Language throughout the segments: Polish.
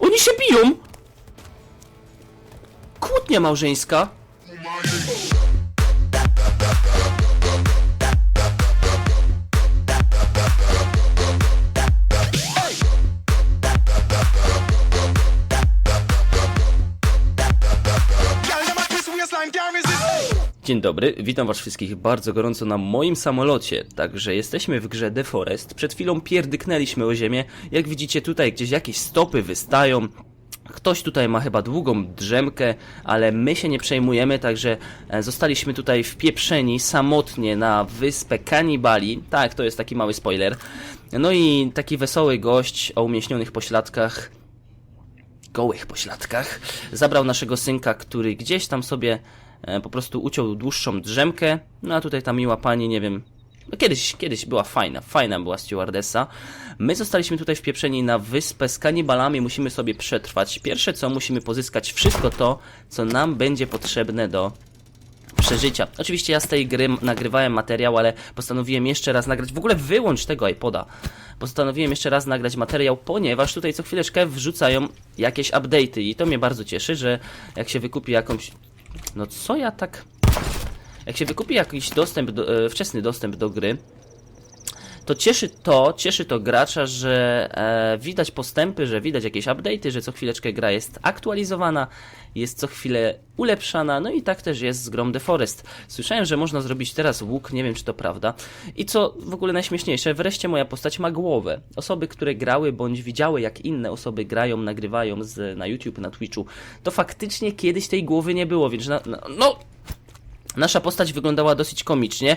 Oni się biją! Kłótnia małżeńska. Dzień dobry, witam was wszystkich bardzo gorąco na moim samolocie. Także jesteśmy w grze The Forest. Przed chwilą pierdyknęliśmy o ziemię. Jak widzicie tutaj gdzieś jakieś stopy wystają. Ktoś tutaj ma chyba długą drzemkę, ale my się nie przejmujemy, także e, zostaliśmy tutaj wpieprzeni samotnie na wyspę Kanibali. Tak, to jest taki mały spoiler. No i taki wesoły gość o umieśnionych pośladkach gołych pośladkach. Zabrał naszego synka, który gdzieś tam sobie po prostu uciął dłuższą drzemkę. No a tutaj ta miła pani, nie wiem. No kiedyś, kiedyś była fajna, fajna była stewardessa. My zostaliśmy tutaj wpieprzeni na wyspę z kanibalami, musimy sobie przetrwać. Pierwsze co, musimy pozyskać wszystko to, co nam będzie potrzebne do przeżycia. Oczywiście ja z tej gry nagrywałem materiał, ale postanowiłem jeszcze raz nagrać, w ogóle wyłącz tego iPoda. Postanowiłem jeszcze raz nagrać materiał, ponieważ tutaj co chwileczkę wrzucają jakieś update'y i to mnie bardzo cieszy, że jak się wykupi jakąś... No co ja tak... Jak się wykupi jakiś dostęp, do, e, wczesny dostęp do gry, to cieszy to, cieszy to gracza, że e, widać postępy, że widać jakieś update'y, że co chwileczkę gra jest aktualizowana, jest co chwilę ulepszana, no i tak też jest z Grom The Forest. Słyszałem, że można zrobić teraz łuk, nie wiem czy to prawda. I co w ogóle najśmieszniejsze, wreszcie moja postać ma głowę. Osoby, które grały bądź widziały jak inne osoby grają, nagrywają z, na YouTube, na Twitchu, to faktycznie kiedyś tej głowy nie było, więc na, na, no... Nasza postać wyglądała dosyć komicznie,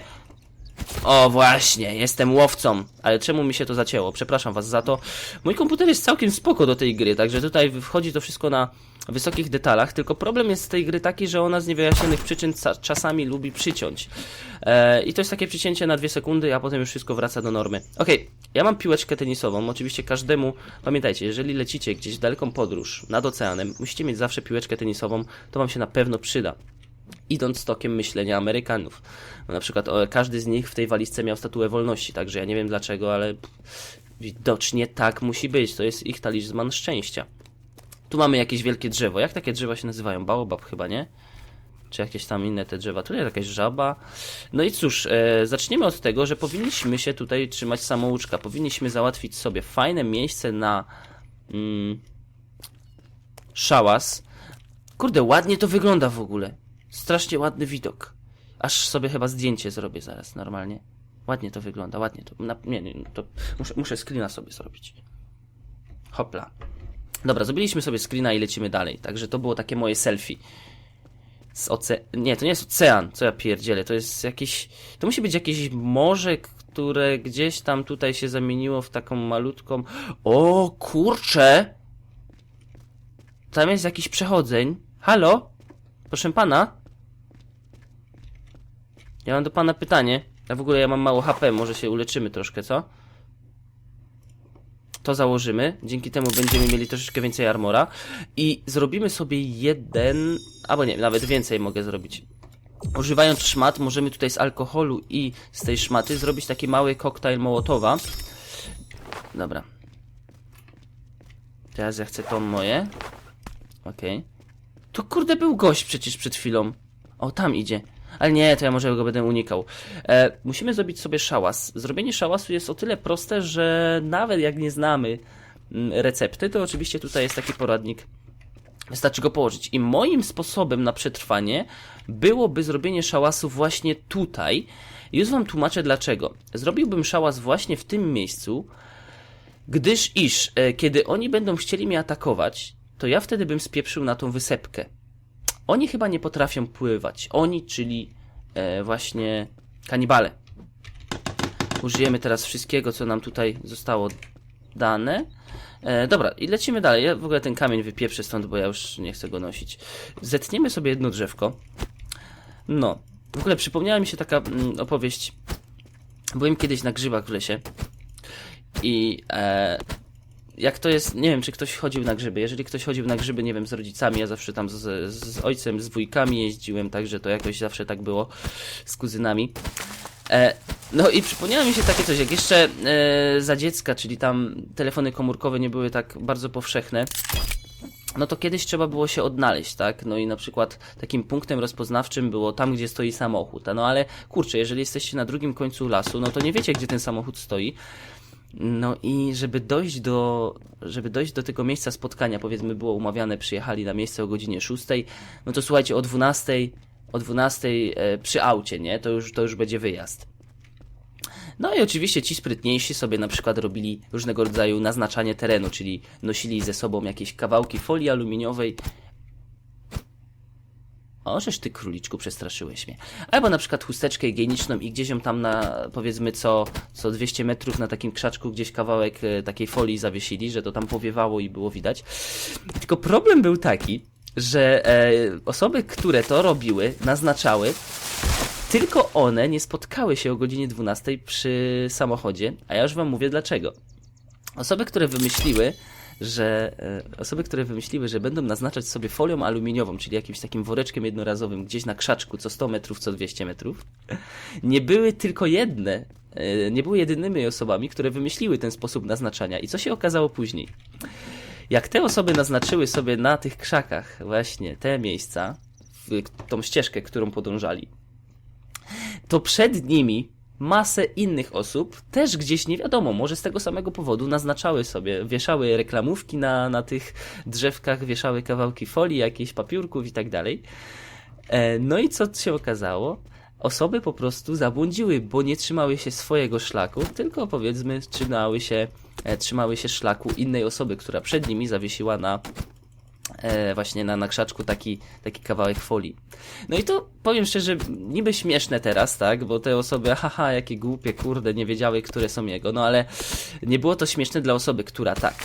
o właśnie, jestem łowcą. Ale czemu mi się to zacięło? Przepraszam was za to. Mój komputer jest całkiem spoko do tej gry, także tutaj wchodzi to wszystko na wysokich detalach, tylko problem jest z tej gry taki, że ona z niewyjaśnionych przyczyn czasami lubi przyciąć. E, I to jest takie przycięcie na dwie sekundy, a potem już wszystko wraca do normy. Okej, ja mam piłeczkę tenisową, oczywiście każdemu, pamiętajcie, jeżeli lecicie gdzieś w daleką podróż nad oceanem, musicie mieć zawsze piłeczkę tenisową, to wam się na pewno przyda idąc tokiem myślenia Amerykanów. No, na przykład każdy z nich w tej walizce miał statuę wolności, także ja nie wiem dlaczego, ale widocznie tak musi być. To jest ich talizman szczęścia. Tu mamy jakieś wielkie drzewo. Jak takie drzewa się nazywają? Baobab chyba, nie? Czy jakieś tam inne te drzewa? Tu jest jakaś żaba. No i cóż, e, zaczniemy od tego, że powinniśmy się tutaj trzymać samouczka. Powinniśmy załatwić sobie fajne miejsce na mm, szałas. Kurde, ładnie to wygląda w ogóle. Strasznie ładny widok. Aż sobie chyba zdjęcie zrobię zaraz normalnie. Ładnie to wygląda, ładnie to. Na, nie, nie, to muszę, muszę screena sobie zrobić. Hopla. Dobra, zrobiliśmy sobie screena i lecimy dalej. Także to było takie moje selfie. Z oce... Nie, to nie jest ocean, co ja pierdzielę. To jest jakieś... To musi być jakieś morze, które gdzieś tam tutaj się zamieniło w taką malutką... O, kurcze! Tam jest jakiś przechodzeń. Halo? Proszę pana? Ja mam do pana pytanie. A w ogóle ja mam mało HP, może się uleczymy troszkę, co? To założymy. Dzięki temu będziemy mieli troszeczkę więcej armora. I zrobimy sobie jeden... Albo nie, nawet więcej mogę zrobić. Używając szmat, możemy tutaj z alkoholu i z tej szmaty zrobić taki mały koktajl Mołotowa. Dobra. Teraz ja chcę to moje. Okej. To kurde był gość przecież przed chwilą. O, tam idzie. Ale nie, to ja może go będę unikał. E, musimy zrobić sobie szałas. Zrobienie szałasu jest o tyle proste, że nawet jak nie znamy mm, recepty, to oczywiście tutaj jest taki poradnik. Wystarczy go położyć. I moim sposobem na przetrwanie byłoby zrobienie szałasu właśnie tutaj. Już wam tłumaczę dlaczego. Zrobiłbym szałas właśnie w tym miejscu, gdyż iż, e, kiedy oni będą chcieli mnie atakować, to ja wtedy bym spieprzył na tą wysepkę. Oni chyba nie potrafią pływać. Oni, czyli e, właśnie kanibale. Użyjemy teraz wszystkiego, co nam tutaj zostało dane. E, dobra, i lecimy dalej. Ja w ogóle ten kamień wypieprzę stąd, bo ja już nie chcę go nosić. Zetniemy sobie jedno drzewko. No. W ogóle przypomniała mi się taka mm, opowieść. Byłem kiedyś na grzybach w lesie. I e, jak to jest, nie wiem, czy ktoś chodził na grzyby. Jeżeli ktoś chodził na grzyby, nie wiem, z rodzicami, ja zawsze tam z, z ojcem, z wujkami jeździłem, także to jakoś zawsze tak było z kuzynami. E, no i przypomniało mi się takie coś, jak jeszcze e, za dziecka, czyli tam telefony komórkowe nie były tak bardzo powszechne, no to kiedyś trzeba było się odnaleźć, tak? No i na przykład takim punktem rozpoznawczym było tam, gdzie stoi samochód. No ale kurczę, jeżeli jesteście na drugim końcu lasu, no to nie wiecie, gdzie ten samochód stoi. No i żeby dojść do, żeby dojść do tego miejsca spotkania, powiedzmy było umawiane, przyjechali na miejsce o godzinie 6, no to słuchajcie, o 12, o 12 e, przy aucie, nie? To już, to już będzie wyjazd. No i oczywiście ci sprytniejsi sobie na przykład robili różnego rodzaju naznaczanie terenu, czyli nosili ze sobą jakieś kawałki folii aluminiowej. O, żeż ty króliczku przestraszyłeś mnie. Albo na przykład chusteczkę higieniczną i gdzieś ją tam na, powiedzmy co, co 200 metrów na takim krzaczku gdzieś kawałek e, takiej folii zawiesili, że to tam powiewało i było widać. Tylko problem był taki, że e, osoby, które to robiły, naznaczały, tylko one nie spotkały się o godzinie 12 przy samochodzie, a ja już wam mówię dlaczego. Osoby, które wymyśliły, że e, osoby, które wymyśliły, że będą naznaczać sobie folią aluminiową, czyli jakimś takim woreczkiem jednorazowym gdzieś na krzaczku co 100 metrów, co 200 metrów, nie były tylko jedne, e, nie były jedynymi osobami, które wymyśliły ten sposób naznaczania. I co się okazało później? Jak te osoby naznaczyły sobie na tych krzakach właśnie te miejsca, tą ścieżkę, którą podążali, to przed nimi masę innych osób też gdzieś nie wiadomo, może z tego samego powodu naznaczały sobie, wieszały reklamówki na, na tych drzewkach, wieszały kawałki folii, jakieś papiurków i tak dalej. E, No i co się okazało? Osoby po prostu zabłądziły, bo nie trzymały się swojego szlaku, tylko powiedzmy trzymały się, e, trzymały się szlaku innej osoby, która przed nimi zawiesiła na e, właśnie na, na krzaczku taki, taki kawałek folii. No i to powiem szczerze, niby śmieszne teraz, tak, bo te osoby, haha, jakie głupie, kurde, nie wiedziały, które są jego, no ale nie było to śmieszne dla osoby, która tak,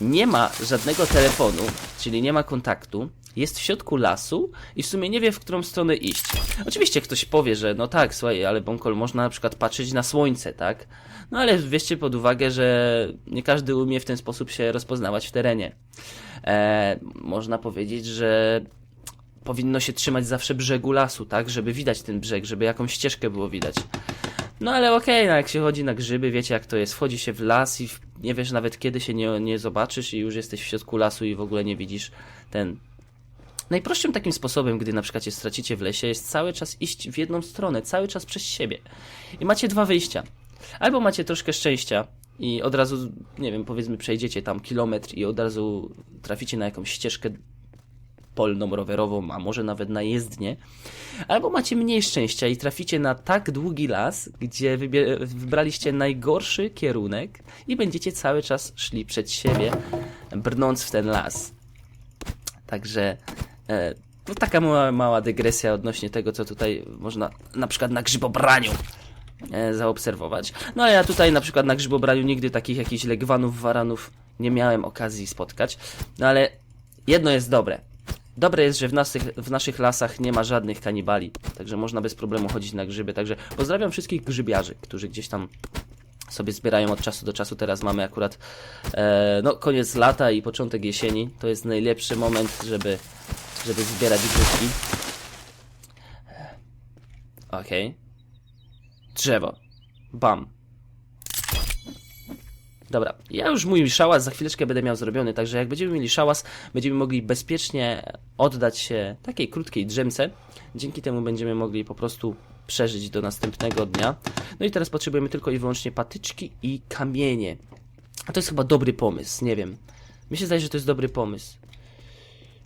nie ma żadnego telefonu, czyli nie ma kontaktu, jest w środku lasu i w sumie nie wie, w którą stronę iść. Oczywiście ktoś powie, że no tak, słuchaj, ale Bonkol, można na przykład patrzeć na słońce, tak? No ale weźcie pod uwagę, że nie każdy umie w ten sposób się rozpoznawać w terenie. E, można powiedzieć, że powinno się trzymać zawsze brzegu lasu, tak? Żeby widać ten brzeg, żeby jakąś ścieżkę było widać. No ale okej, no jak się chodzi na grzyby, wiecie jak to jest. Wchodzi się w las i w, nie wiesz nawet kiedy się nie, nie zobaczysz i już jesteś w środku lasu i w ogóle nie widzisz ten. Najprostszym takim sposobem, gdy na przykład się stracicie w lesie, jest cały czas iść w jedną stronę, cały czas przez siebie. I macie dwa wyjścia. Albo macie troszkę szczęścia i od razu, nie wiem, powiedzmy przejdziecie tam kilometr i od razu traficie na jakąś ścieżkę polną, rowerową, a może nawet na jezdnię. Albo macie mniej szczęścia i traficie na tak długi las, gdzie wybraliście najgorszy kierunek i będziecie cały czas szli przed siebie, brnąc w ten las. Także e, to taka mała, mała dygresja odnośnie tego, co tutaj można na przykład na grzybobraniu zaobserwować. No a ja tutaj na przykład na grzybobraniu nigdy takich jakichś legwanów, waranów nie miałem okazji spotkać. No ale jedno jest dobre. Dobre jest, że w naszych, w naszych lasach nie ma żadnych kanibali, także można bez problemu chodzić na grzyby. Także pozdrawiam wszystkich grzybiarzy, którzy gdzieś tam sobie zbierają od czasu do czasu. Teraz mamy akurat e, no, koniec lata i początek jesieni. To jest najlepszy moment, żeby, żeby zbierać grzybki. Okej. Drzewo. Bam. Dobra, ja już mój szałas za chwileczkę będę miał zrobiony, także jak będziemy mieli szałas, będziemy mogli bezpiecznie oddać się takiej krótkiej drzemce. Dzięki temu będziemy mogli po prostu przeżyć do następnego dnia. No i teraz potrzebujemy tylko i wyłącznie patyczki i kamienie. A to jest chyba dobry pomysł, nie wiem. Mi się zdaje, że to jest dobry pomysł.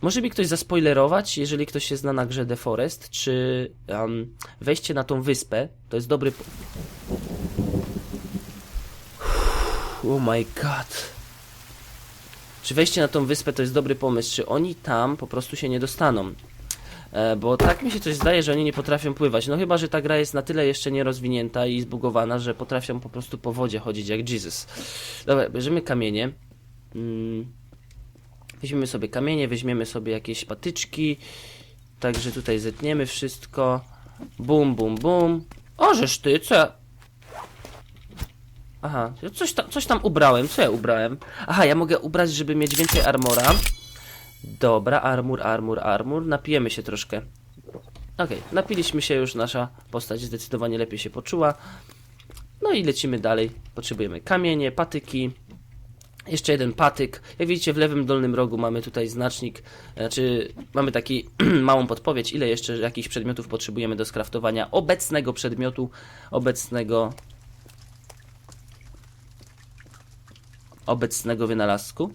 Może mi ktoś zaspoilerować, jeżeli ktoś się zna na grze The Forest, czy um, wejście na tą wyspę, to jest dobry. Oh my god. Czy wejście na tą wyspę to jest dobry pomysł? Czy oni tam po prostu się nie dostaną? E, bo tak mi się coś zdaje, że oni nie potrafią pływać. No chyba, że ta gra jest na tyle jeszcze nierozwinięta i zbugowana, że potrafią po prostu po wodzie chodzić jak Jesus. Dobra, bierzemy kamienie. Mm. Weźmiemy sobie kamienie, weźmiemy sobie jakieś patyczki. Także tutaj zetniemy wszystko. Bum, bum, bum. O, żeż ty, co ja... Aha, coś tam, coś tam ubrałem. Co ja ubrałem? Aha, ja mogę ubrać, żeby mieć więcej armora. Dobra, armor, armor, armor. Napijemy się troszkę. Okej, napiliśmy się już, nasza postać zdecydowanie lepiej się poczuła. No i lecimy dalej. Potrzebujemy kamienie, patyki. Jeszcze jeden patyk. Jak widzicie w lewym dolnym rogu mamy tutaj znacznik, znaczy mamy taki małą podpowiedź, ile jeszcze jakichś przedmiotów potrzebujemy do skraftowania obecnego przedmiotu, obecnego obecnego wynalazku.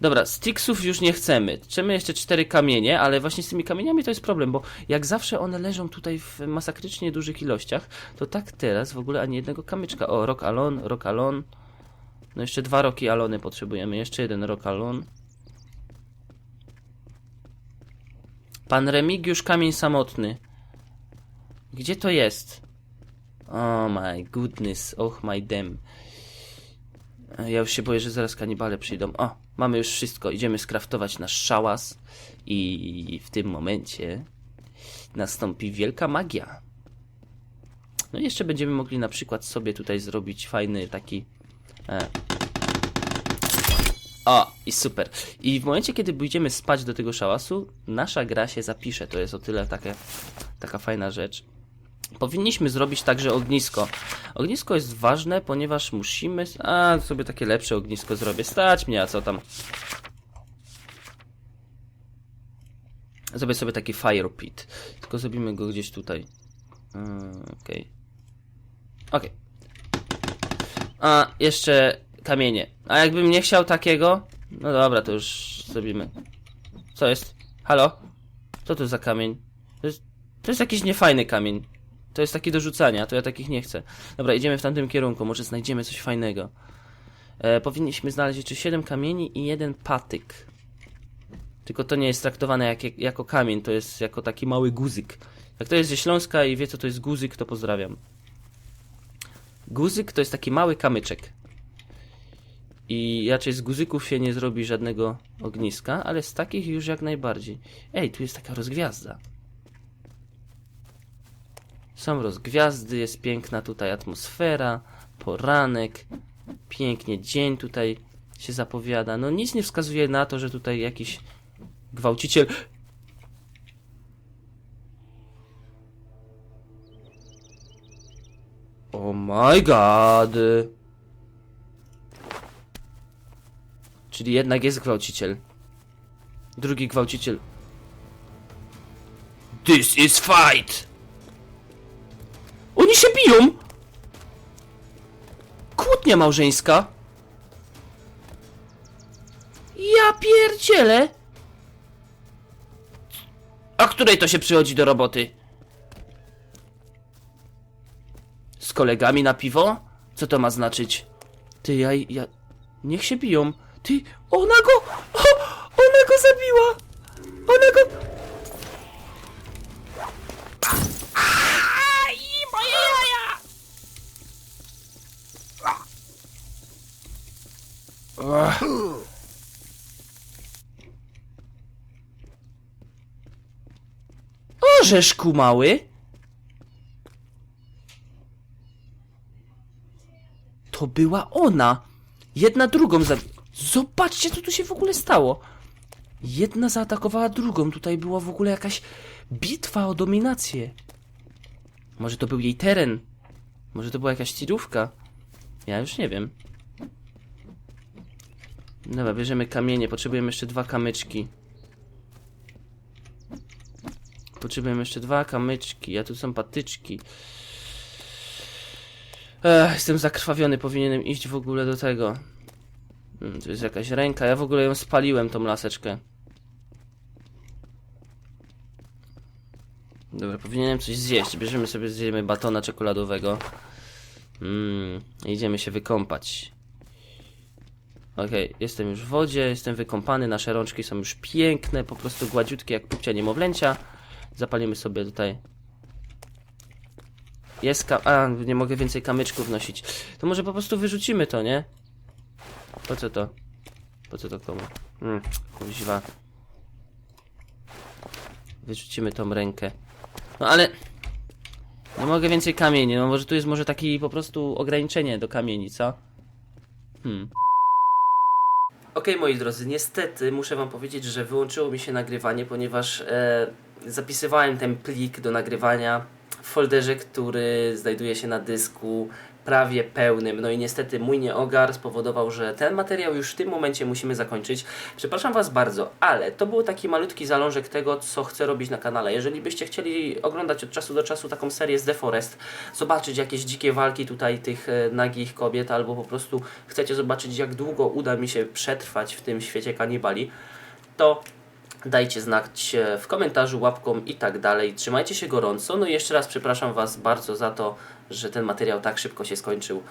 Dobra, sticksów już nie chcemy. Chcemy jeszcze cztery kamienie, ale właśnie z tymi kamieniami to jest problem, bo jak zawsze one leżą tutaj w masakrycznie dużych ilościach, to tak teraz w ogóle ani jednego kamyczka. O, rock alon, rock alon. No jeszcze dwa roki alony potrzebujemy. Jeszcze jeden rock alon. Pan Remigiusz Kamień Samotny. Gdzie to jest? Oh my goodness, oh my damn. Ja już się boję, że zaraz kanibale przyjdą. O, mamy już wszystko. Idziemy skraftować nasz szałas. I w tym momencie nastąpi wielka magia. No i jeszcze będziemy mogli na przykład sobie tutaj zrobić fajny taki... E... O, i super. I w momencie, kiedy pójdziemy spać do tego szałasu, nasza gra się zapisze. To jest o tyle takie, taka fajna rzecz. Powinniśmy zrobić także ognisko. Ognisko jest ważne, ponieważ musimy... A, sobie takie lepsze ognisko zrobię. Stać mnie, a co tam? Zrobię sobie taki fire pit. Tylko zrobimy go gdzieś tutaj. Mm, Okej. Okej. A, jeszcze kamienie. A jakbym nie chciał takiego? No dobra, to już zrobimy. Co jest? Halo? Co to za kamień? To jest, to jest jakiś niefajny kamień. To jest taki do rzucania, to ja takich nie chcę. Dobra, idziemy w tamtym kierunku, może znajdziemy coś fajnego. E, powinniśmy znaleźć jeszcze 7 kamieni i jeden patyk. Tylko to nie jest traktowane jak, jako kamień, to jest jako taki mały guzyk. Jak to jest ze Śląska i wie co to jest guzyk, to pozdrawiam. Guzyk to jest taki mały kamyczek. I raczej z guzyków się nie zrobi żadnego ogniska, ale z takich już jak najbardziej. Ej, tu jest taka rozgwiazda. Są rozgwiazdy, jest piękna tutaj atmosfera, poranek, pięknie dzień tutaj się zapowiada. No nic nie wskazuje na to, że tutaj jakiś gwałciciel... Oh my god! Czyli jednak jest gwałciciel. Drugi gwałciciel. This is fight! Oni się biją! Kłótnia małżeńska. Ja pierdzielę! A której to się przychodzi do roboty? Kolegami na piwo? Co to ma znaczyć? Ty, ja... ja... Niech się biją. Ty, ona go... O, ona go zabiła! Ona go... Jaja! Orzeszku mały. To była ona. Jedna drugą za... Zobaczcie, co tu się w ogóle stało. Jedna zaatakowała drugą. Tutaj była w ogóle jakaś bitwa o dominację. Może to był jej teren. Może to była jakaś tirówka. Ja już nie wiem. Dobra, bierzemy kamienie. Potrzebujemy jeszcze dwa kamyczki. Potrzebujemy jeszcze dwa kamyczki. A tu są patyczki. Ech, jestem zakrwawiony. Powinienem iść w ogóle do tego. Hmm, tu jest jakaś ręka. Ja w ogóle ją spaliłem, tą laseczkę. Dobra, powinienem coś zjeść. Bierzemy sobie, zjemy batona czekoladowego. Mmm, idziemy się wykąpać. Okej, jestem już w wodzie, jestem wykąpany, nasze rączki są już piękne, po prostu gładziutkie jak pupcia niemowlęcia. Zapalimy sobie tutaj. Jest ka... A, nie mogę więcej kamyczków nosić. To może po prostu wyrzucimy to, nie? Po co to? Po co to komu? Hmm, kuźwa. Wyrzucimy tą rękę. No ale... Nie mogę więcej kamieni, no może tu jest może taki po prostu ograniczenie do kamieni, co? Hmm. Okej, moi drodzy, niestety muszę wam powiedzieć, że wyłączyło mi się nagrywanie, ponieważ e, zapisywałem ten plik do nagrywania w folderze, który znajduje się na dysku prawie pełnym. No i niestety mój nieogar spowodował, że ten materiał już w tym momencie musimy zakończyć. Przepraszam Was bardzo, ale to był taki malutki zalążek tego, co chcę robić na kanale. Jeżeli byście chcieli oglądać od czasu do czasu taką serię z The Forest, zobaczyć jakieś dzikie walki tutaj tych e, nagich kobiet, albo po prostu chcecie zobaczyć, jak długo uda mi się przetrwać w tym świecie kanibali, to dajcie znać w komentarzu, łapką i tak dalej. Trzymajcie się gorąco. No i jeszcze raz przepraszam Was bardzo za to, że ten materiał tak szybko się skończył.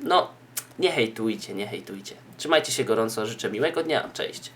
No, nie hejtujcie, nie hejtujcie. Trzymajcie się gorąco, życzę miłego dnia. Cześć.